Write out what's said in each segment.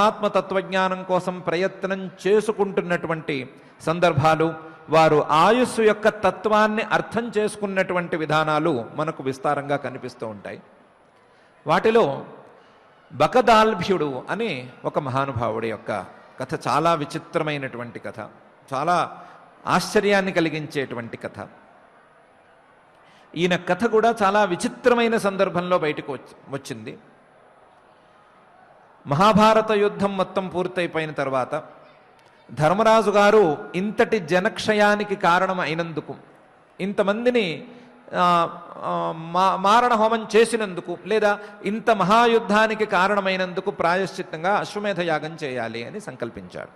ఆత్మ తత్వజ్ఞానం కోసం ప్రయత్నం చేసుకుంటున్నటువంటి సందర్భాలు వారు ఆయుస్సు యొక్క తత్వాన్ని అర్థం చేసుకున్నటువంటి విధానాలు మనకు విస్తారంగా కనిపిస్తూ ఉంటాయి. వాటిలో బకదాల్భ్యుడు అని ఒక మహానుభావుడి యొక్క కథ చాలా విచిత్రమైనటువంటి కథ చాలా ఆశ్చర్యాన్ని కలిగించేటువంటి కథ. ఈయన కథ కూడా చాలా విచిత్రమైన సందర్భంలో బయటకు వచ్చి వచ్చింది. మహాభారత యుద్ధం మొత్తం పూర్తయిపోయిన తర్వాత ధర్మరాజు గారు ఇంతటి జనక్షయానికి కారణం అయినందుకు ఇంతమందిని మా మారణ హోమం చేసినందుకు లేదా ఇంత మహాయుద్ధానికి కారణమైనందుకు ప్రాయశ్చిత్తంగా అశ్వమేధ యాగం చేయాలి అని సంకల్పించాడు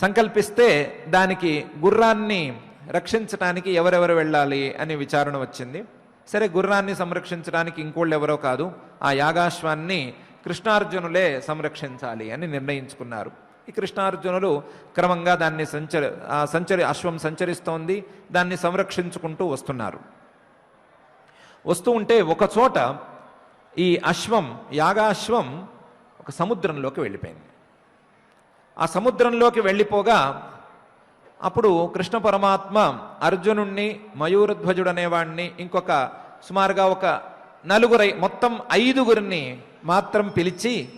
సంకల్పిస్తే దానికి గుర్రాన్ని రక్షించడానికి ఎవరెవరు వెళ్ళాలి అని విచారణ వచ్చింది. సరే గుర్రాన్ని సంరక్షించడానికి ఇంకోళ్ళు ఎవరో కాదు ఆ యాగాశ్వాన్ని కృష్ణార్జునులే సంరక్షించాలి అని నిర్ణయించుకున్నారు. ఈ కృష్ణార్జునులు క్రమంగా దాన్ని సంచరి సంచరి అశ్వం సంచరిస్తోంది. దాన్ని సంరక్షించుకుంటూ వస్తున్నారు. వస్తూ ఉంటే ఒకచోట ఈ అశ్వం యాగాశ్వం ఒక సముద్రంలోకి వెళ్ళిపోయింది. ఆ సముద్రంలోకి వెళ్ళిపోగా అప్పుడు కృష్ణ పరమాత్మ అర్జునుణ్ణి మయూరధ్వజుడు అనేవాడిని ఇంకొక సుమారుగా ఒక నలుగురై మొత్తం ఐదుగురిని మాత్రం పిలిచి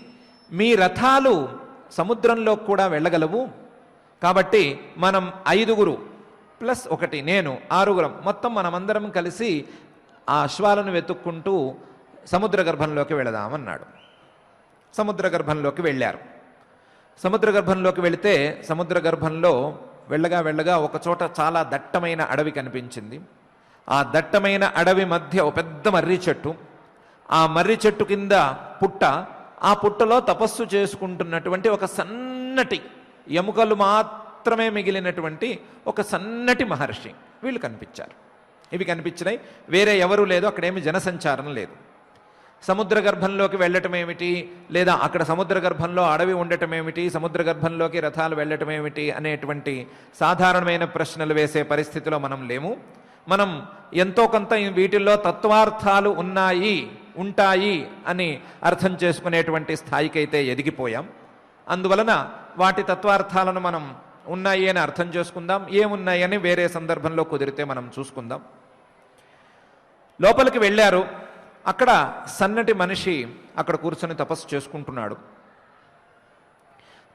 మీ రథాలు సముద్రంలో కూడా వెళ్ళగలవు? కాబట్టి మనం ఐదుగురు ప్లస్ ఒకటి నేను ఆరుగురం మొత్తం మనమందరం కలిసి ఆ అశ్వాలను వెతుక్కుంటూ సముద్ర గర్భంలోకి వెళదామన్నాడు. సముద్ర గర్భంలోకి వెళ్ళారు. సముద్ర గర్భంలోకి వెళితే సముద్ర గర్భంలో వెళ్ళగా వెళ్ళగా ఒక చోట చాలా దట్టమైన అడవి కనిపించింది. ఆ దట్టమైన అడవి మధ్య ఒక పెద్ద మర్రి చెట్టు. ఆ మర్రి చెట్టు కింద పుట్ట ఆ పుట్టలో తపస్సు చేసుకుంటున్నటువంటి ఒక సన్నటి ఎముకలు మాత్రమే మిగిలినటువంటి ఒక సన్నటి మహర్షి. వీళ్ళు కనిపించారు. ఇవి కనిపించినాయి వేరే ఎవరు లేదు అక్కడేమి జనసంచారం లేదు. సముద్ర గర్భంలోకి వెళ్ళటం ఏమిటి లేదా అక్కడ సముద్ర గర్భంలో అడవి ఉండటం ఏమిటి సముద్ర గర్భంలోకి రథాలు వెళ్ళటం ఏమిటి అనేటువంటి సాధారణమైన ప్రశ్నలు వేసే పరిస్థితిలో మనం లేము. మనం ఎంతో కొంత వీటిల్లో తత్వార్థాలు ఉన్నాయి. ఉంటాయి అని అర్థం చేసుకునేటువంటి స్థాయికైతే ఎదిగిపోయాం. అందువలన వాటి తత్వార్థాలను మనం ఉన్నాయి అని అర్థం చేసుకుందాం. ఏమున్నాయని వేరే సందర్భంలో కుదిరితే మనం చూసుకుందాం. లోపలికి వెళ్ళారు. అక్కడ సన్నటి మనిషి అక్కడ కూర్చొని తపస్సు చేసుకుంటున్నాడు.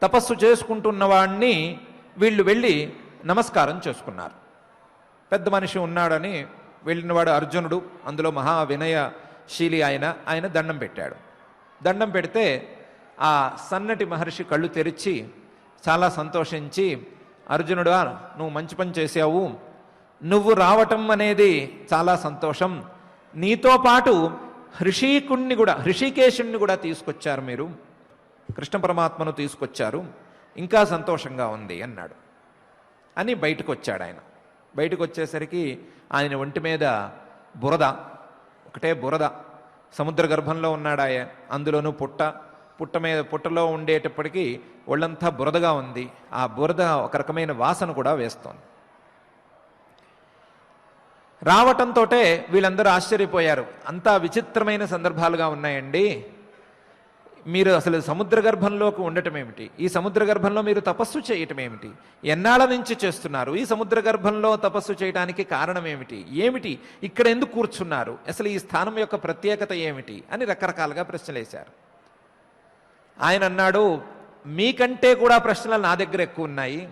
తపస్సు చేసుకుంటున్న వాడిని వీళ్ళు వెళ్ళి నమస్కారం చేసుకున్నారు. పెద్ద మనిషి ఉన్నాడని వెళ్ళినవాడు అర్జునుడు. అందులో మహా వినయ శీలి ఆయన ఆయన దండం పెట్టాడు. దండం పెడితే ఆ సన్నటి మహర్షి కళ్ళు తెరిచి చాలా సంతోషించి అర్జునుడా నువ్వు మంచి పని చేసావు నువ్వు రావటం అనేది చాలా సంతోషం. నీతో పాటు హృషీకుణ్ణి కూడా హృషికేశుణ్ణి కూడా తీసుకొచ్చారు మీరు. కృష్ణ పరమాత్మను తీసుకొచ్చారు. ఇంకా సంతోషంగా ఉంది అన్నాడు. అని బయటకు వచ్చాడు ఆయన. బయటకు వచ్చేసరికి ఆయన ఒంటి మీద బురద ఒకటే బురద. సముద్ర గర్భంలో ఉన్నాడు అందులోనూ పుట్ట. పుట్ట మీద పుట్టలో ఉండేటప్పటికీ ఒళ్ళంతా బురదగా ఉంది. ఆ బురద ఒక రకమైన వాసన కూడా వేస్తోంది. రావటంతో వీళ్ళందరూ ఆశ్చర్యపోయారు. అంతా విచిత్రమైన సందర్భాలుగా ఉన్నాయండి. మీరు అసలు సముద్ర గర్భంలోకి ఉండటం ఏమిటి? ఈ సముద్ర గర్భంలో మీరు తపస్సు చేయటం ఏమిటి? ఎన్నాళ్ళ నుంచి చేస్తున్నారు? ఈ సముద్ర గర్భంలో తపస్సు చేయడానికి కారణం ఏమిటి? ఏమిటి? ఇక్కడ ఎందుకు కూర్చున్నారు? అసలు ఈ స్థానం యొక్క ప్రత్యేకత ఏమిటి? అని రకరకాలుగా ప్రశ్నలేశారు ఆయన అన్నాడు మీకంటే కూడా ప్రశ్నలు నా దగ్గర ఎక్కువ ఉన్నాయి.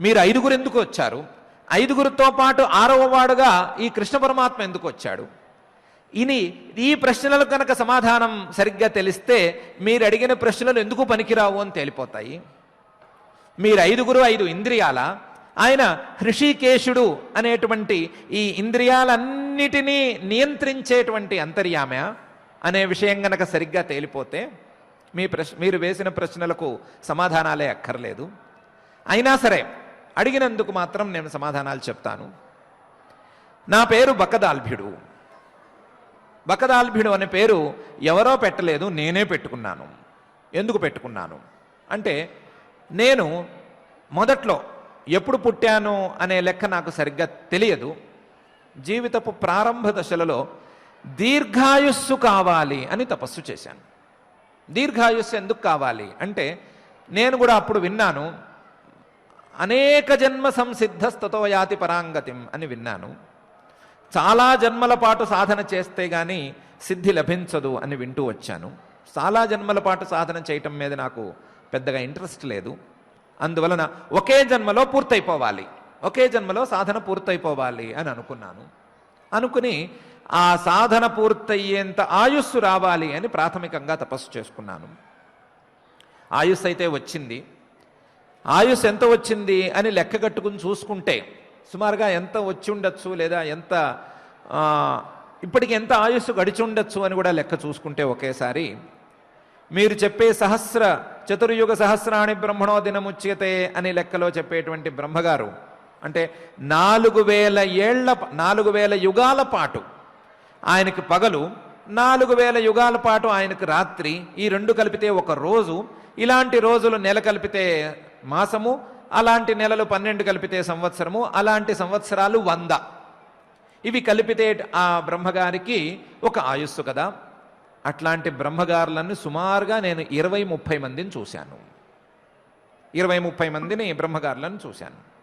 మీరు ఐదుగురు ఎందుకు వచ్చారు? ఐదుగురితో పాటు ఆరవ వాడుగా ఈ కృష్ణ పరమాత్మ ఎందుకు వచ్చాడు? ఇని ఈ ప్రశ్నలకు కనుక సమాధానం సరిగ్గా తెలిస్తే మీరు అడిగిన ప్రశ్నలు ఎందుకు పనికిరావు అని తేలిపోతాయి. మీరు ఐదుగురు ఐదు ఇంద్రియాల ఆయన హృషికేశుడు అనేటువంటి ఈ ఇంద్రియాలన్నిటినీ నియంత్రించేటువంటి అంతర్యామ అనే విషయం గనక సరిగ్గా తేలిపోతే మీ ప్రశ్న మీరు వేసిన ప్రశ్నలకు సమాధానాలే అక్కర్లేదు. అయినా సరే అడిగినందుకు మాత్రం నేను సమాధానాలు చెప్తాను. నా పేరు బకదాల్భ్యుడు. బకదాల్భ్యుడు అనే పేరు ఎవరో పెట్టలేదు నేనే పెట్టుకున్నాను. ఎందుకు పెట్టుకున్నాను? అంటే నేను మొదట్లో ఎప్పుడు పుట్టాను అనే లెక్క నాకు సరిగ్గా తెలియదు. జీవితపు ప్రారంభ దశలలో దీర్ఘాయుస్సు కావాలి అని తపస్సు చేశాను. దీర్ఘాయుస్సు ఎందుకు కావాలి? అంటే నేను కూడా అప్పుడు విన్నాను అనేక జన్మ సంసిద్ధస్తతో యాతి పరాంగతిం అని విన్నాను. చాలా జన్మల పాటు సాధన చేస్తే గాని సిద్ధి లభించదు అని వింటూ వచ్చాను. చాలా జన్మల పాటు సాధన చేయటం మీద నాకు పెద్దగా ఇంట్రెస్ట్ లేదు. అందువలన ఒకే జన్మలో పూర్తయిపోవాలి. ఒకే జన్మలో సాధన పూర్తయిపోవాలి అని అనుకున్నాను. అనుకుని ఆ సాధన పూర్తయ్యేంత ఆయుస్సు రావాలి అని ప్రాథమికంగా తపస్సు చేసుకున్నాను. ఆయుస్సు అయితే వచ్చింది. ఆయుస్ ఎంత వచ్చింది అని లెక్క కట్టుకుని చూసుకుంటే సుమారుగా ఎంత వచ్చి ఉండొచ్చు లేదా ఎంత ఇప్పటికి ఎంత ఆయుస్సు గడిచి ఉండొచ్చు అని కూడా లెక్క చూసుకుంటే ఒకేసారి మీరు చెప్పే సహస్ర చతుర్యుగ సహస్రాణి బ్రహ్మణో దినముచ్యతే అని లెక్కలో చెప్పేటువంటి బ్రహ్మగారు అంటే నాలుగు వేల ఏళ్ళ నాలుగు వేల యుగాల పాటు ఆయనకి పగలు నాలుగు వేల యుగాల పాటు ఆయనకు రాత్రి ఈ రెండు కలిపితే ఒక రోజు ఇలాంటి రోజులు నెల కలిపితే మాసము అలాంటి నెలలు పన్నెండు కలిపితే సంవత్సరము అలాంటి సంవత్సరాలు వంద. ఇవి కలిపితే ఆ బ్రహ్మగారికి ఒక ఆయుస్సు కదా. అట్లాంటి బ్రహ్మగారులను సుమారుగా నేను ఇరవై ముప్పై మందిని చూశాను. ఇరవై ముప్పై మందిని బ్రహ్మగారులను చూశాను.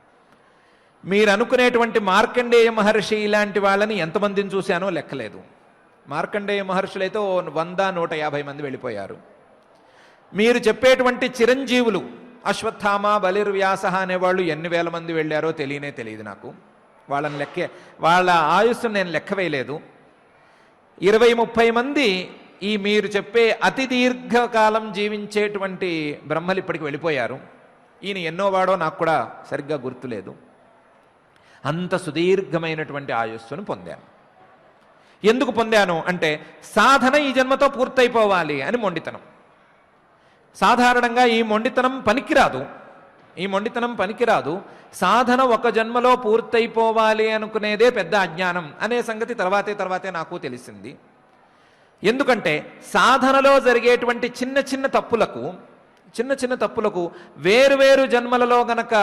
మీరు అనుకునేటువంటి మార్కండేయ మహర్షి ఇలాంటి వాళ్ళని ఎంతమందిని చూశానో లెక్కలేదు. మార్కండేయ మహర్షులైతే వంద నూట యాభై మంది వెళ్ళిపోయారు. మీరు చెప్పేటువంటి చిరంజీవులు అశ్వత్థామ బలిర్వ్యాస అనేవాళ్ళు ఎన్ని వేల మంది వెళ్ళారో తెలియనే తెలియదు నాకు. వాళ్ళని లెక్కే వాళ్ళ ఆయుస్సును నేను లెక్క వేయలేదు. ఇరవై ముప్పై మంది ఈ మీరు చెప్పే అతి దీర్ఘకాలం జీవించేటువంటి బ్రహ్మలు ఇప్పటికి వెళ్ళిపోయారు. ఈయన ఎన్నో వాడో నాకు కూడా సరిగ్గా గుర్తులేదు. అంత సుదీర్ఘమైనటువంటి ఆయుస్సును పొందాను. ఎందుకు పొందాను అంటే సాధన ఈ జన్మతో పూర్తయిపోవాలి అని మొండితనం. సాధారణంగా ఈ మొండితనం పనికిరాదు. ఈ మొండితనం పనికిరాదు. సాధన ఒక జన్మలో పూర్తయిపోవాలి అనుకునేదే పెద్ద అజ్ఞానం అనే సంగతి తర్వాతే తర్వాతే నాకు తెలిసింది. ఎందుకంటే సాధనలో జరిగేటువంటి చిన్న చిన్న తప్పులకు చిన్న చిన్న తప్పులకు వేరువేరు జన్మలలో గనక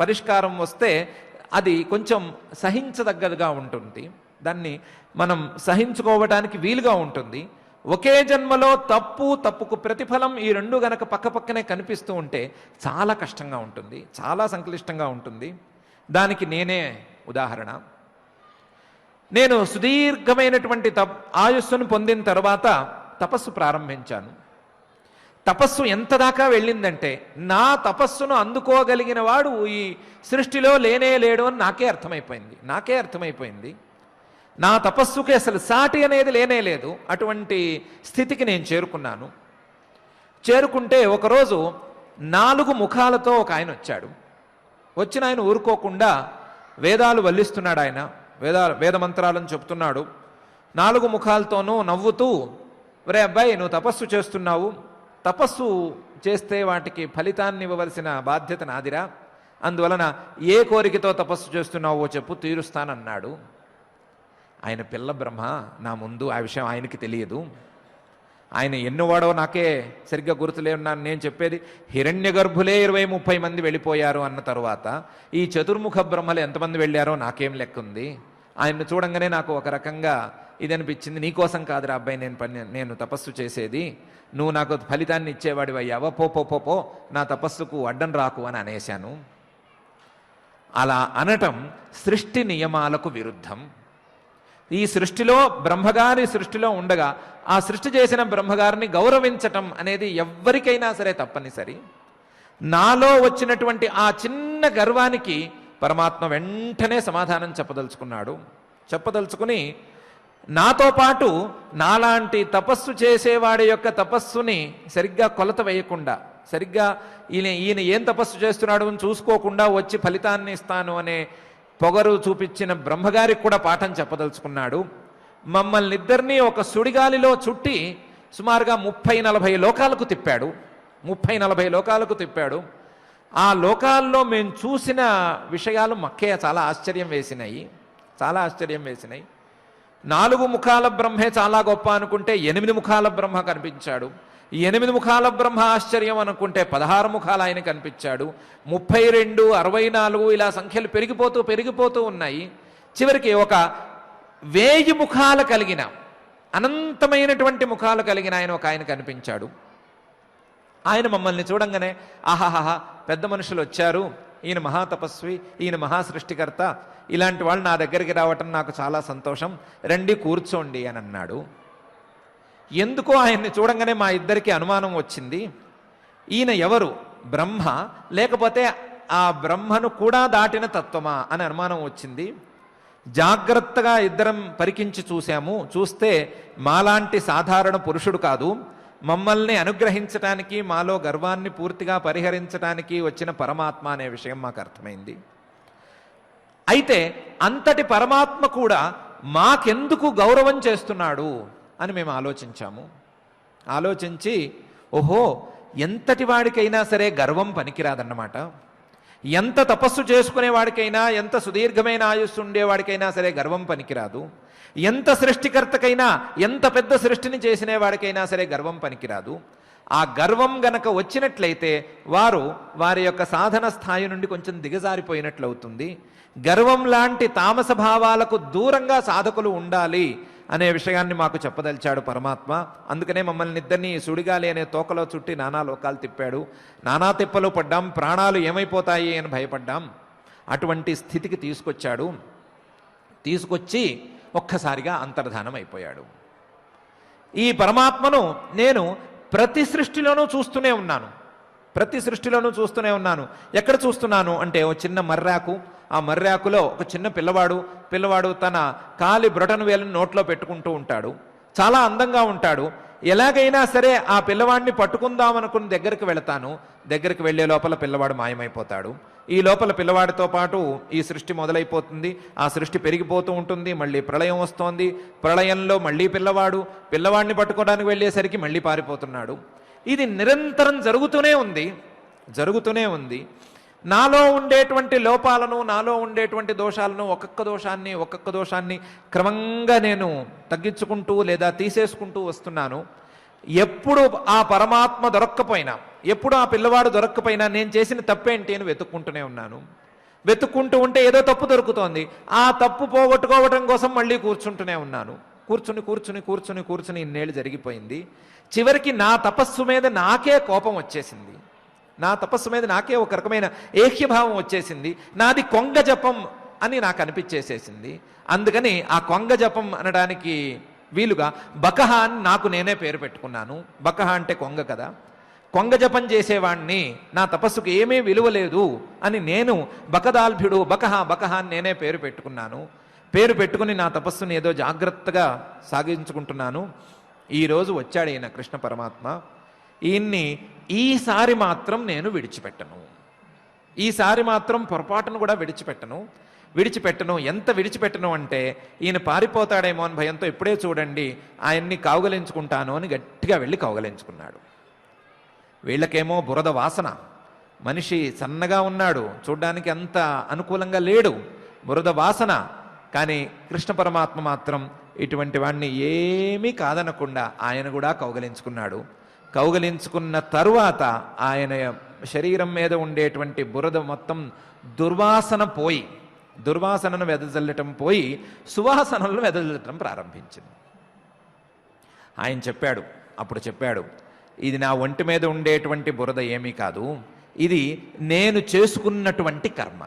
పరిష్కారం వస్తే అది కొంచెం సహించదగ్గదిగా ఉంటుంది. దాన్ని మనం సహించుకోవటానికి వీలుగా ఉంటుంది. ఒకే జన్మలో తప్పు తప్పుకు ప్రతిఫలం ఈ రెండు గనక పక్కపక్కనే కనిపిస్తూ ఉంటే చాలా కష్టంగా ఉంటుంది చాలా సంక్లిష్టంగా ఉంటుంది. దానికి నేనే ఉదాహరణ. నేను సుదీర్ఘమైనటువంటి తప్ ఆయుస్సును పొందిన తర్వాత తపస్సు ప్రారంభించాను. తపస్సు ఎంత దాకా వెళ్ళిందంటే నా తపస్సును అందుకోగలిగిన వాడు ఈ సృష్టిలో లేనే లేడు అని నాకే అర్థమైపోయింది నాకే అర్థమైపోయింది. నా తపస్సుకి అసలు సాటి అనేది లేనే లేదు. అటువంటి స్థితికి నేను చేరుకున్నాను. చేరుకుంటే ఒకరోజు నాలుగు ముఖాలతో ఒక ఆయన వచ్చాడు. వచ్చిన ఆయన ఊరుకోకుండా వేదాలు వల్లిస్తున్నాడు ఆయన. వేద వేదమంత్రాలను చెప్తున్నాడు. నాలుగు ముఖాలతోనూ నవ్వుతూ రే అబ్బాయి నువ్వు తపస్సు చేస్తున్నావు. తపస్సు చేస్తే వాటికి ఫలితాన్ని ఇవ్వవలసిన బాధ్యత నాదిరా. అందువలన ఏ కోరికతో తపస్సు చేస్తున్నావో చెప్పు తీరుస్తానన్నాడు. ఆయన పిల్ల బ్రహ్మ నా ముందు ఆ విషయం ఆయనకి తెలియదు. ఆయన ఎన్నువాడో నాకే సరిగ్గా గుర్తులేన్నాను నేను చెప్పేది హిరణ్య గర్భులే ఇరవై ముప్పై మంది వెళ్ళిపోయారు అన్న తరువాత ఈ చతుర్ముఖ బ్రహ్మలు ఎంతమంది వెళ్ళారో నాకేం లెక్క ఉంది ఆయన్ను చూడంగానే నాకు ఒక రకంగా ఇది అనిపించింది నీకోసం కాదురా అబ్బాయి నేను పని నేను తపస్సు చేసేది. నువ్వు నాకు ఫలితాన్ని ఇచ్చేవాడివి అయ్యావా? పో పో పో పో నా తపస్సుకు అడ్డం రాకు అని అనేశాను. అలా అనటం సృష్టి నియమాలకు విరుద్ధం. ఈ సృష్టిలో బ్రహ్మగారి సృష్టిలో ఉండగా ఆ సృష్టి చేసిన బ్రహ్మగారిని గౌరవించటం అనేది ఎవ్వరికైనా సరే తప్పనిసరి. నాలో వచ్చినటువంటి ఆ చిన్న గర్వానికి పరమాత్మ వెంటనే సమాధానం చెప్పదలుచుకున్నాడు. చెప్పదలుచుకుని నాతో పాటు నాలాంటి తపస్సు చేసేవాడి యొక్క తపస్సుని సరిగ్గా కొలత వేయకుండా సరిగ్గా ఈయన ఈయన ఏం తపస్సు చేస్తున్నాడు అని చూసుకోకుండా వచ్చి ఫలితాన్ని ఇస్తాను అనే పొగరు చూపించిన బ్రహ్మగారికి కూడా పాఠం చెప్పదలుచుకున్నాడు. మమ్మల్ని ఇద్దరినీ ఒక సుడిగాలిలో చుట్టి సుమారుగా ముప్పై నలభై లోకాలకు తిప్పాడు. ముప్పై నలభై లోకాలకు తిప్పాడు. ఆ లోకాల్లో మేము చూసిన విషయాలు మక్కయ్య చాలా ఆశ్చర్యం వేసినాయి. చాలా ఆశ్చర్యం వేసినాయి. నాలుగు ముఖాల బ్రహ్మే చాలా గొప్ప అనుకుంటే ఎనిమిది ముఖాల బ్రహ్మ కనిపించాడు. ఈ ఎనిమిది ముఖాల బ్రహ్మ ఆశ్చర్యం అనుకుంటే పదహారు ముఖాలు ఆయన కనిపించాడు. ముప్పై రెండు అరవై నాలుగు ఇలా సంఖ్యలు పెరిగిపోతూ పెరిగిపోతూ ఉన్నాయి. చివరికి ఒక వేయి ముఖాలు కలిగిన అనంతమైనటువంటి ముఖాలు కలిగిన ఆయన ఒక ఆయన కనిపించాడు. ఆయన మమ్మల్ని చూడంగానే ఆహాహా పెద్ద మనుషులు వచ్చారు. ఈయన మహాతపస్వి ఈయన మహాసృష్టికర్త. ఇలాంటి వాళ్ళు నా దగ్గరికి రావటం నాకు చాలా సంతోషం. రండి కూర్చోండి అని అన్నాడు. ఎందుకో ఆయన్ని చూడంగానే మా ఇద్దరికి అనుమానం వచ్చింది. ఈయన ఎవరు? బ్రహ్మ. లేకపోతే ఆ బ్రహ్మను కూడా దాటిన తత్వమా అని అనుమానం వచ్చింది. జాగ్రత్తగా ఇద్దరం పరికించి చూశాము. చూస్తే మాలాంటి సాధారణ పురుషుడు కాదు. మమ్మల్ని అనుగ్రహించటానికి మాలో గర్వాన్ని పూర్తిగా పరిహరించటానికి వచ్చిన పరమాత్మ అనే విషయం మాకు అర్థమైంది. అయితే అంతటి పరమాత్మ కూడా మాకెందుకు గౌరవం చేస్తున్నాడు? అని మేము ఆలోచించాము. ఆలోచించి ఓహో ఎంతటి వాడికైనా సరే గర్వం పనికిరాదన్నమాట. ఎంత తపస్సు చేసుకునే వాడికైనా ఎంత సుదీర్ఘమైన ఆయుస్సు ఉండేవాడికైనా సరే గర్వం పనికిరాదు. ఎంత సృష్టికర్తకైనా ఎంత పెద్ద సృష్టిని చేసిన వాడికైనా సరే గర్వం పనికిరాదు. ఆ గర్వం గనక వచ్చినట్లయితే వారు వారి యొక్క సాధన స్థాయి నుండి కొంచెం దిగజారిపోయినట్లవుతుంది. గర్వం లాంటి తామస భావాలకు దూరంగా సాధకులు ఉండాలి. అనే విషయాన్ని మాకు చెప్పదలిచాడు పరమాత్మ. అందుకనే మమ్మల్ని ఇద్దరిని సుడిగాలి అనే తోకలో చుట్టి నానా లోకాలు తిప్పాడు. నానా తిప్పలు పడ్డాం ప్రాణాలు ఏమైపోతాయి అని భయపడ్డాం. అటువంటి స్థితికి తీసుకొచ్చాడు. తీసుకొచ్చి ఒక్కసారిగా అంతర్ధానం అయిపోయాడు. ఈ పరమాత్మను నేను ప్రతి సృష్టిలోనూ చూస్తూనే ఉన్నాను. ప్రతి సృష్టిలోనూ చూస్తూనే ఉన్నాను. ఎక్కడ చూస్తున్నాను అంటే ఓ చిన్న మర్రాకు ఆ మర్రాకులో ఒక చిన్న పిల్లవాడు పిల్లవాడు తన కాలి బ్రొటను వేలను నోట్లో పెట్టుకుంటూ ఉంటాడు. చాలా అందంగా ఉంటాడు. ఎలాగైనా సరే ఆ పిల్లవాడిని పట్టుకుందాం అనుకుని దగ్గరికి వెళతాను. దగ్గరికి వెళ్ళే లోపల పిల్లవాడు మాయమైపోతాడు. ఈ లోపల పిల్లవాడితో పాటు ఈ సృష్టి మొదలైపోతుంది. ఆ సృష్టి పెరిగిపోతూ ఉంటుంది. మళ్ళీ ప్రళయం వస్తోంది. ప్రళయంలో మళ్ళీ పిల్లవాడు పిల్లవాడిని పట్టుకోవడానికి వెళ్ళేసరికి మళ్ళీ పారిపోతున్నాడు. ఇది నిరంతరం జరుగుతూనే ఉంది. జరుగుతూనే ఉంది. నాలో ఉండేటువంటి లోపాలను నాలో ఉండేటువంటి దోషాలను ఒక్కొక్క దోషాన్ని ఒక్కొక్క దోషాన్ని క్రమంగా నేను తగ్గించుకుంటూ లేదా తీసేసుకుంటూ వస్తున్నాను. ఎప్పుడు ఆ పరమాత్మ దొరక్కపోయినా ఎప్పుడు ఆ పిల్లవాడు దొరక్కపోయినా నేను చేసిన తప్పేంటి అని వెతుక్కుంటూనే ఉన్నాను. వెతుక్కుంటూ ఉంటే ఏదో తప్పు దొరుకుతోంది. ఆ తప్పు పోగొట్టుకోవటం కోసం మళ్ళీ కూర్చుంటూనే ఉన్నాను. కూర్చుని కూర్చుని కూర్చుని కూర్చుని ఇన్నేళ్ళు జరిగిపోయింది. చివరికి నా తపస్సు మీద నాకే కోపం వచ్చేసింది. నా తపస్సు మీద నాకే ఒక రకమైన ఏహ్యభావం వచ్చేసింది. నాది కొంగ జపం అని నాకు అనిపించేసేసింది. అందుకని ఆ కొంగ జపం అనడానికి వీలుగా బకహ అని నాకు నేనే పేరు పెట్టుకున్నాను. బకహ అంటే కొంగ కదా. కొంగ జపం చేసేవాణ్ణి నా తపస్సుకు ఏమీ విలువ లేదు అని నేను బకదాల్భ్యుడు బకహ బకహ అని నేనే పేరు పెట్టుకున్నాను. పేరు పెట్టుకుని నా తపస్సుని ఏదో జాగ్రత్తగా సాగించుకుంటున్నాను. ఈరోజు వచ్చాడు ఈయన కృష్ణ పరమాత్మ. ఈయన్ని ఈసారి మాత్రం నేను విడిచిపెట్టను. ఈసారి మాత్రం పొరపాటును కూడా విడిచిపెట్టను. విడిచిపెట్టను. ఎంత విడిచిపెట్టను అంటే ఈయన పారిపోతాడేమో అని భయంతో ఇప్పుడే చూడండి ఆయన్ని కౌగలించుకుంటాను అని గట్టిగా వెళ్ళి కౌగలించుకున్నాడు వీళ్ళకేమో బురద వాసన. మనిషి సన్నగా ఉన్నాడు చూడ్డానికి అంత అనుకూలంగా లేడు. బురద వాసన. కానీ కృష్ణ పరమాత్మ మాత్రం ఇటువంటి వాడిని ఏమీ కాదనకుండా ఆయన కూడా కౌగలించుకున్నాడు కౌగలించుకున్న తరువాత ఆయన శరీరం మీద ఉండేటువంటి బురద మొత్తం దుర్వాసన పోయి దుర్వాసనను వెదజల్లటం పోయి సువాసనలను వెదజల్లటం ప్రారంభించింది. ఆయన చెప్పాడు అప్పుడు చెప్పాడు ఇది నా ఒంటి మీద ఉండేటువంటి బురద ఏమీ కాదు ఇది నేను చేసుకున్నటువంటి కర్మ.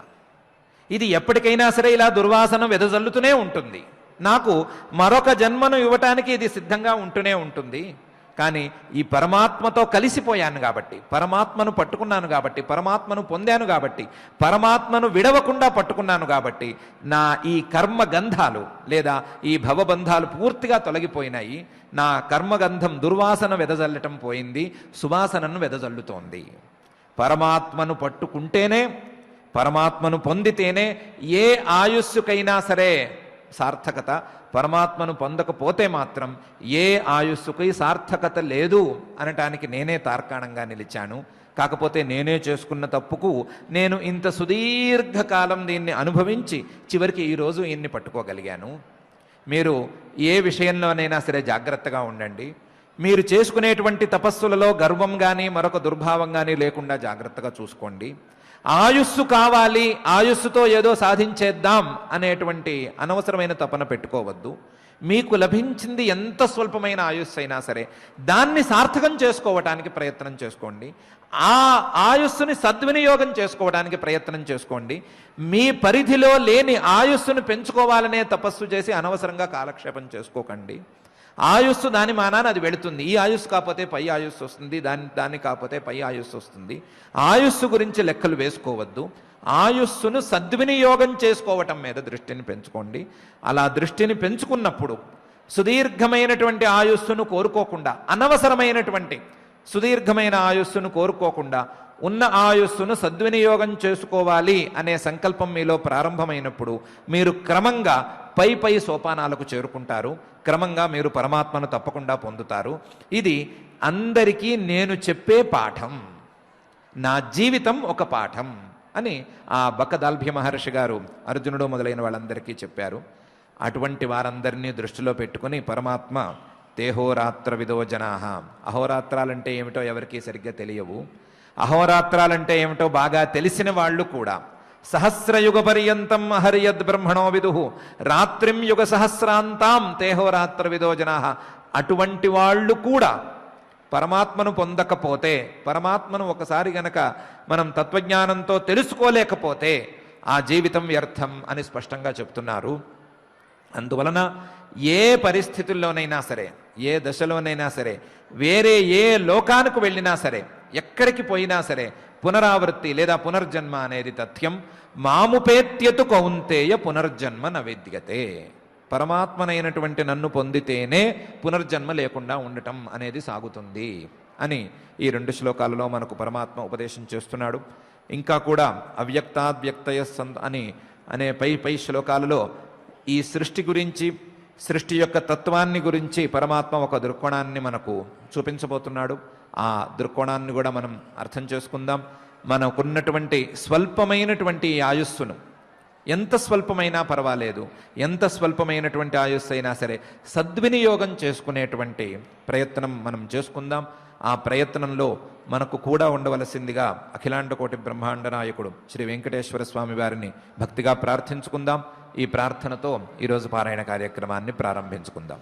ఇది ఎప్పటికైనా సరే ఇలా దుర్వాసన వెదజల్లుతూనే ఉంటుంది. నాకు మరొక జన్మను ఇవ్వటానికి ఇది సిద్ధంగా ఉంటూనే ఉంటుంది. కానీ ఈ పరమాత్మతో కలిసిపోయాను కాబట్టి పరమాత్మను పట్టుకున్నాను కాబట్టి పరమాత్మను పొందాను కాబట్టి పరమాత్మను విడవకుండా పట్టుకున్నాను కాబట్టి నా ఈ కర్మ గంధాలు లేదా ఈ భవబంధాలు పూర్తిగా తొలగిపోయినాయి. నా కర్మగంధం దుర్వాసన వెదజల్లటం పోయింది సువాసనను వెదజల్లుతోంది. పరమాత్మను పట్టుకుంటేనే పరమాత్మను పొందితేనే ఏ ఆయుస్సుకైనా సరే సార్థకత పరమాత్మను పొందకపోతే మాత్రం ఏ ఆయుస్సుకి సార్థకత లేదు అనటానికి నేనే తార్కాణంగా నిలిచాను. కాకపోతే నేనే చేసుకున్న తప్పుకు నేను ఇంత సుదీర్ఘకాలం దీన్ని అనుభవించి చివరికి ఈరోజు ఈయన్ని పట్టుకోగలిగాను. మీరు ఏ విషయంలోనైనా సరే జాగ్రత్తగా ఉండండి. మీరు చేసుకునేటువంటి తపస్సులలో గర్వం కానీ మరొక దుర్భావం కానీ లేకుండా జాగ్రత్తగా చూసుకోండి. ఆయుస్సు కావాలి ఆయుస్సుతో ఏదో సాధించేద్దాం అనేటువంటి అనవసరమైన తపన పెట్టుకోవద్దు. మీకు లభించింది ఎంత స్వల్పమైన ఆయుస్సు అయినా సరే దాన్ని సార్థకం చేసుకోవటానికి ప్రయత్నం చేసుకోండి. ఆ ఆయుస్సుని సద్వినియోగం చేసుకోవడానికి ప్రయత్నం చేసుకోండి. మీ పరిధిలో లేని ఆయుస్సును పెంచుకోవాలనే తపస్సు చేసి అనవసరంగా కాలక్షేపం చేసుకోకండి. ఆయుస్సు దాని మానాన్ని అది వెళుతుంది. ఈ ఆయుస్సు కాకపోతే పై ఆయుస్సు వస్తుంది దాని దాన్ని కాకపోతే పై ఆయుస్సు వస్తుంది. ఆయుస్సు గురించి లెక్కలు వేసుకోవద్దు. ఆయుస్సును సద్వినియోగం చేసుకోవటం మీద దృష్టిని పెంచుకోండి. అలా దృష్టిని పెంచుకున్నప్పుడు సుదీర్ఘమైనటువంటి ఆయుస్సును కోరుకోకుండా అనవసరమైనటువంటి సుదీర్ఘమైన ఆయుస్సును కోరుకోకుండా ఉన్న ఆయుస్సును సద్వినియోగం చేసుకోవాలి అనే సంకల్పం మీలో ప్రారంభమైనప్పుడు మీరు క్రమంగా పై పై సోపానాలకు చేరుకుంటారు. క్రమంగా మీరు పరమాత్మను తప్పకుండా పొందుతారు. ఇది అందరికీ నేను చెప్పే పాఠం. నా జీవితం ఒక పాఠం అని ఆ బక్కదాల్భ్య మహర్షి గారు అర్జునుడు మొదలైన వాళ్ళందరికీ చెప్పారు. అటువంటి వారందరినీ దృష్టిలో పెట్టుకుని పరమాత్మ దేహోరాత్ర విదో జనాహ అహోరాత్రాలంటే ఏమిటో ఎవరికీ సరిగ్గా తెలియవు. అహోరాత్రాలంటే ఏమిటో బాగా తెలిసిన వాళ్ళు కూడా సహస్రయుగ పర్యంతం అహర్యద్ బ్రహ్మణో విదు. రాత్రిం యుగ సహస్రాంతాం తేహోరాత్ర విదో జనా. అటువంటి వాళ్ళు కూడా పరమాత్మను పొందకపోతే పరమాత్మను ఒకసారి గనక మనం తత్వజ్ఞానంతో తెలుసుకోలేకపోతే ఆ జీవితం వ్యర్థం అని స్పష్టంగా చెప్తున్నారు. అందువలన ఏ పరిస్థితుల్లోనైనా సరే ఏ దశలోనైనా సరే వేరే ఏ లోకానికి వెళ్ళినా సరే ఎక్కడికి పోయినా సరే పునరావృత్తి లేదా పునర్జన్మ అనేది తథ్యం. మాముపేత్యతు కౌంతేయ పునర్జన్మ నవేద్యతే. పరమాత్మనైనటువంటి నన్ను పొందితేనే పునర్జన్మ లేకుండా ఉండటం అనేది సాగుతుంది అని ఈ రెండు శ్లోకాలలో మనకు పరమాత్మ ఉపదేశం చేస్తున్నాడు. ఇంకా కూడా అవ్యక్తాద్వ్యక్తయ సంత అని అనే పై పై శ్లోకాలలో ఈ సృష్టి గురించి సృష్టి యొక్క తత్వాన్ని గురించి పరమాత్మ ఒక దృక్కోణాన్ని మనకు చూపించబోతున్నాడు. ఆ దృక్కోణాన్ని కూడా మనం అర్థం చేసుకుందాం. మనకున్నటువంటి స్వల్పమైనటువంటి ఆయుస్సును ఎంత స్వల్పమైనా పర్వాలేదు. ఎంత స్వల్పమైనటువంటి ఆయుస్సు అయినా సరే సద్వినియోగం చేసుకునేటువంటి ప్రయత్నం మనం చేసుకుందాం. ఆ ప్రయత్నంలో మనకు కూడా ఉండవలసిందిగా అఖిలాండ కోటి బ్రహ్మాండ నాయకుడు శ్రీ వెంకటేశ్వర స్వామి వారిని భక్తిగా ప్రార్థించుకుందాం. ఈ ప్రార్థనతో ఈరోజు పారాయణ కార్యక్రమాన్ని ప్రారంభించుకుందాం.